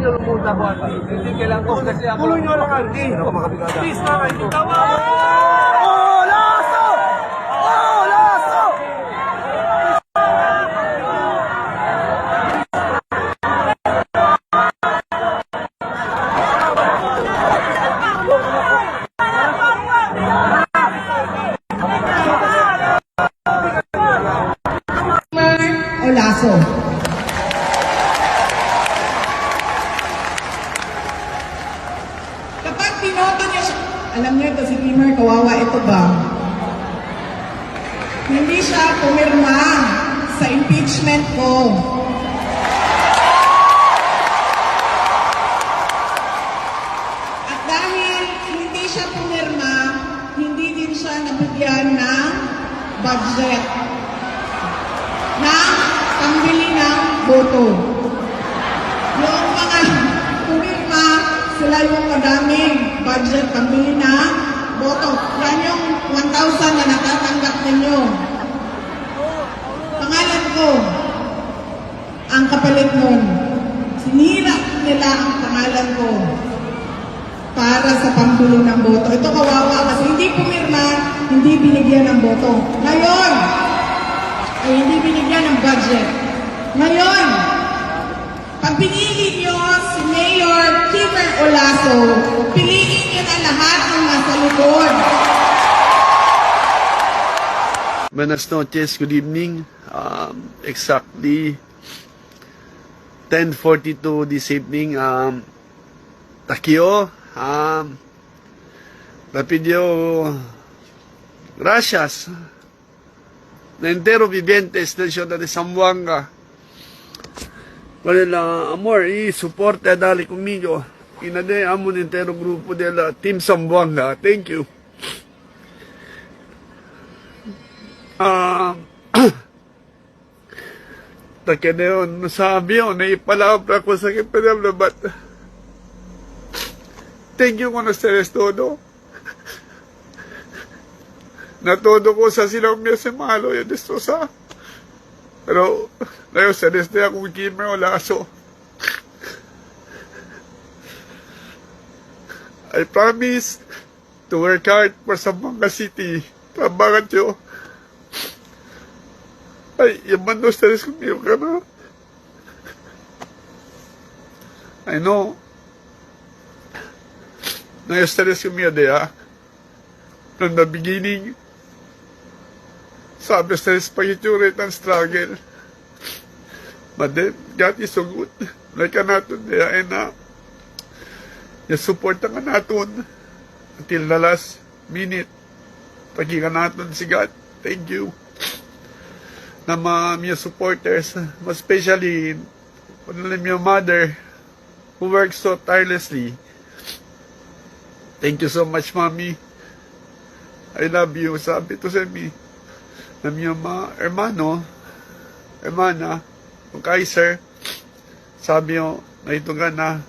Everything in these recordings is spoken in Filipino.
nyo lumunta ko ata. Hindi kailangan ko kasi ako. Tuloy nyo lang, Aldi. Hindi ako makabigada. Please, mga kaibigan. Oh, laso! Oh, budget na pambili ng boto. Yung mga pumirma, sila yung madaming budget pambili ng boto. Yan yung 1,000 na natatanggap ninyo. Pangalan ko, ang kapalit nun. Sinira nila ang pangalan ko para sa pambili ng boto. Ito kawawa kasi hindi binigyan ng boto. Ngayon, ay hindi binigyan ng budget. Ngayon, pag pinili niyo si Mayor Kimmer Olaso, piliin niyo na lahat ng nasa likod. Buenas noches, good evening. Um, exactly 10.42 this evening. Um, Takio, um, Rapidio, gracias. Na entero vivientes del de Zamboanga. Con el uh, amor y soporte dali conmigo. Inade amo un entero grupo del uh, Team Zamboanga. Thank you. Ah, Taka na yun, nasabi yun, naipalabra ko sa kipanabla, but thank you con ustedes todo. Na todo ko sa silang may malo yun esto sa. Pero, na ustedes de akong kimer o laso. I promise to work hard for Zamboanga City. Trabahan nyo. Ay, llaman ustedes conmigo, cara. I know. No ustedes conmigo de ah. From the beginning. Sabi ustedes pag-iturit and struggle. But then, God is so good. Like natin uh, yung support ka natin until the last minute. Pagkika natin si God. Thank you na mga mga supporters, especially panalim your mother who works so tirelessly. Thank you so much, mommy. I love you. Sabi to sa mi na mga mga hermano, hermana, o Kaiser, sabi yo, na ito nga na,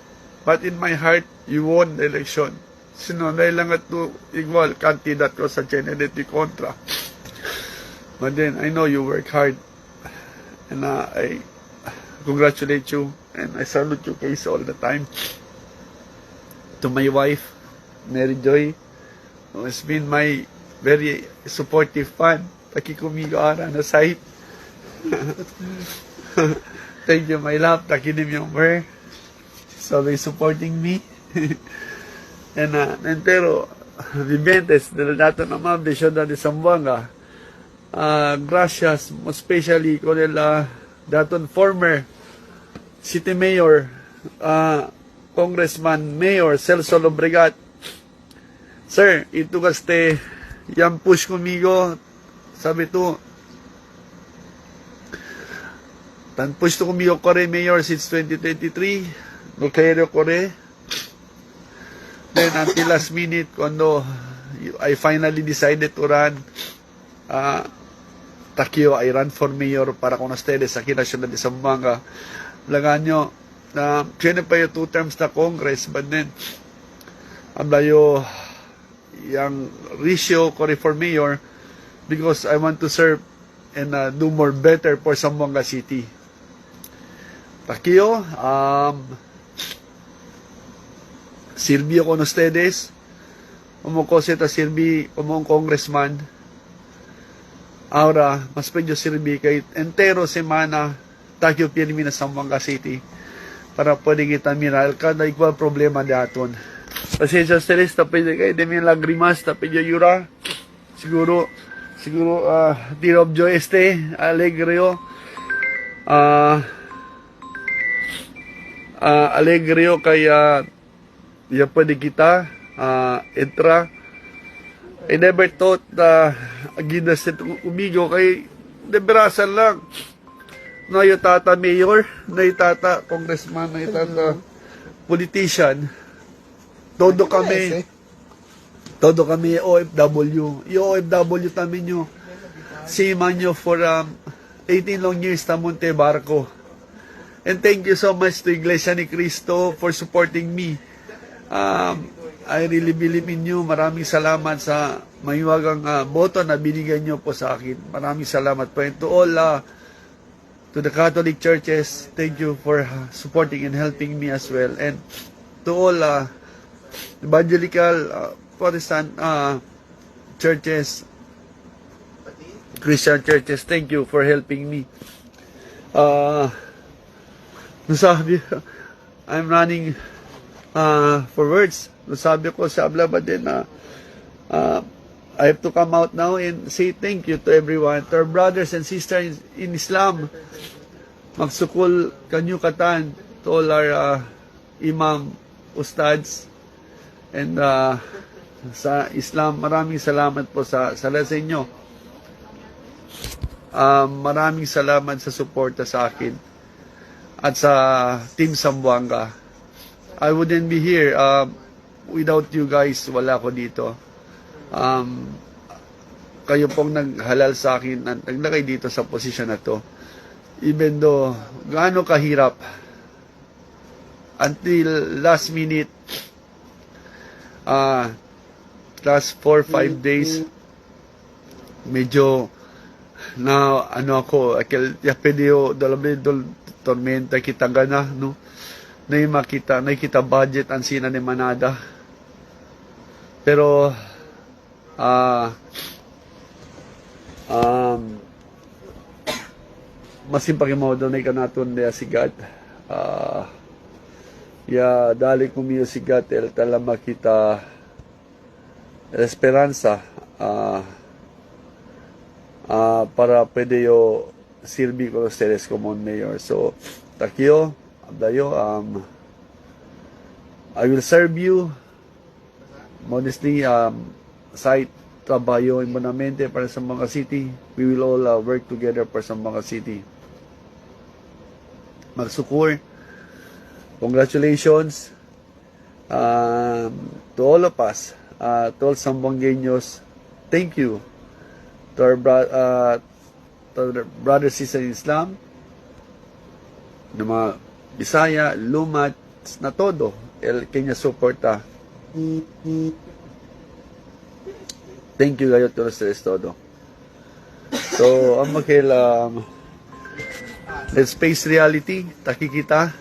but in my heart, you won the election. Dahil lang at igual, kandidat ko sa Kennedy kontra. But then I know you work hard, and uh, I congratulate you and I salute you guys all the time. To my wife, Mary Joy, who has been my very supportive fan. Takikumigo ara na site. Thank you, my love. Takinim yung mer. She's always supporting me. and uh, entero, viventes del dato na ma'am de Ciudad de Zamboanga. Ah, gracias, especially con el ah, daton former city mayor, ah, congressman, mayor Celso Lobregat. Sir, ito gaste, yan push conmigo, sabi to, tan push to conmigo kore mayor since 2023, no kayo kore. Then until last minute, cuando I finally decided to run, ah, Takio, I ran for mayor para con ustedes aquí na Ciudad de Zamboanga. Lagan nyo, na tiene pa yung two terms na Congress, but then, hablayo yung ratio ko rin for mayor because I want to serve and uh, do more better for Zamboanga City. Takio, um, Silvio con ustedes, como cosita sirvi como un congressman. Ahora, mas pedyo sirvi kay entero semana tayo pirmi na Zamboanga City para pwede kita miral kada igual problema daton. Pasensya ustedes, tapos kay de mi lagrimas, tapos yura. Siguro, siguro, ah, tear of joy este, alegrio. Ah, ah, alegrio kaya ya pwede kita ah, entra. I never thought na ginas ito umigo kay deberasan lang na yung tata mayor na yung tata congressman na yung tata politician. Todo kami todo kami OFW yung OFW tamin nyo si nyo for um, 18 long years na Monte Barco and thank you so much to Iglesia ni Cristo for supporting me Um, I really believe in you. Maraming salamat sa maywagang uh, boto na binigyan nyo po sa akin. Maraming salamat po. And to all, uh, to the Catholic churches, thank you for uh, supporting and helping me as well. And to all uh, evangelical uh, Protestant uh, churches, Christian churches, thank you for helping me. Uh, nasabi, I'm running uh, for words. Sabi ko sa Ablaba din na uh, I have to come out now and say thank you to everyone, to our brothers and sisters in Islam. Magsukul kanyo katan to all our uh, imam, ustads, and uh, sa Islam. Maraming salamat po sa, sa sa inyo. Um, maraming salamat sa suporta sa akin at sa Team Sambuanga. I wouldn't be here um, without you guys. Wala ko dito. Um, kayo pong naghalal sa akin at naglagay dito sa posisyon na to. Even though gaano kahirap until last minute uh, last 4-5 days medyo na ano ako akil ya pedio dalabe dol tormenta kita gana no na makita, na kita budget ang sina ni Manada. Pero, ah, um, masimpag mo daw na ikanaton niya si God. Ah, ya, dali kumiyo si God, el tala makita esperanza, ah, ah, para pwede yo silbi con ustedes como un mayor. So, takyo, Dayo, um, I will serve you modestly um, site trabaho in Bonamente para sa mga city. We will all uh, work together para sa mga city. Magsukur. Congratulations um, to all of us, uh, to all Sambangueños. Thank you to our bro- uh, to our brothers sisters in Islam, na mga Bisaya, Lumat, na todo, el Kenya suporta. Thank you kayo to sa todo. So, ang makil, um, let's face reality, takikita.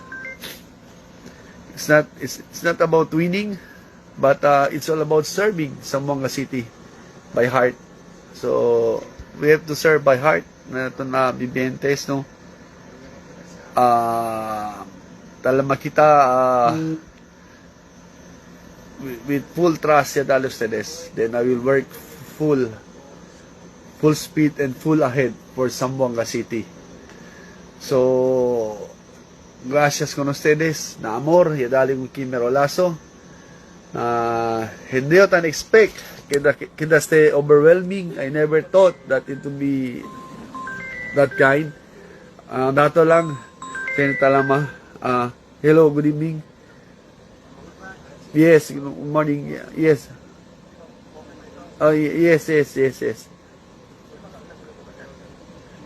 It's not, it's, it's not about winning, but uh, it's all about serving Zamboanga City by heart. So, we have to serve by heart. Na ito na bibentes, no? ah talama kita ah, with, with full trust ya dalo ustedes then I will work full full speed and full ahead for Zamboanga City. So gracias con ustedes. Na amor ya dali mo kimero laso na hindi ko tan expect kida, kida stay overwhelming I never thought that it would be that kind uh, dato lang Senator Lama. Uh, hello, good evening. Yes, good morning. Yes. Y- yes, yes, yes, yes.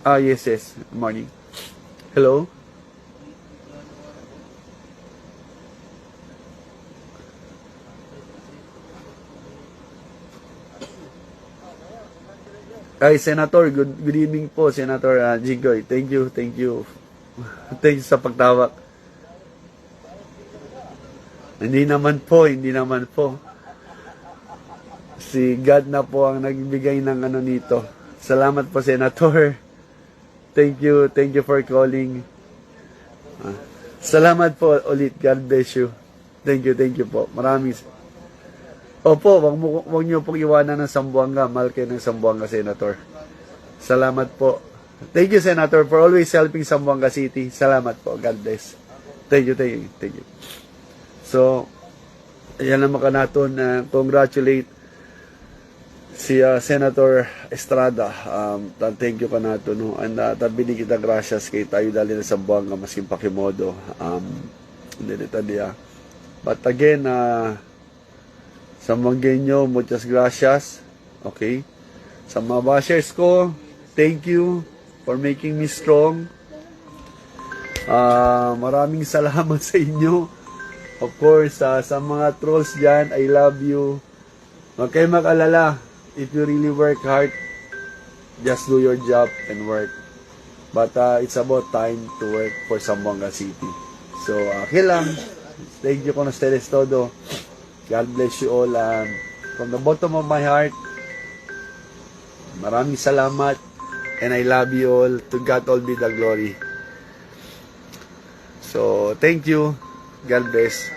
Ah, yes, yes. Good morning. Hello. Ay, Senator, good, good evening po, Senator uh, Jigoy. Thank you, thank you. Thank you sa pagtawag. Hindi naman po, hindi naman po. Si God na po ang nagbigay ng ano nito. Salamat po, Senator. Thank you, thank you for calling. Ah, Salamat po ulit. God bless you. Thank you, thank you po. Maraming Opo, wag, mo, wag niyo pong iwanan ng Sambuanga. Mahal kayo ng Sambuanga, Senator. Salamat po. Thank you, Senator, for always helping Sambuanga City. Salamat po. God bless. Thank you, thank you, thank you. So, ayan naman ka natin na congratulate si uh, Senator Estrada. Um, thank you ka nato no. And uh, tabili kita gracias kay tayo dali na Sambuanga masking pakimodo. Um, hindi nita dia. But again, uh, sa Manggenyo, muchas gracias. Okay? Sa mga bashers ko, thank you for making me strong. Ah, maraming salamat sa inyo. Of course, ah, sa mga trolls dyan, I love you. Huwag kayo mag-alala. If you really work hard, just do your job and work. But ah, it's about time to work for Zamboanga City. So, uh, lang. Thank you, con ustedes todo. God bless you all. Um, from the bottom of my heart, maraming salamat. And I love you all. To God all be the glory. So, thank you. God bless.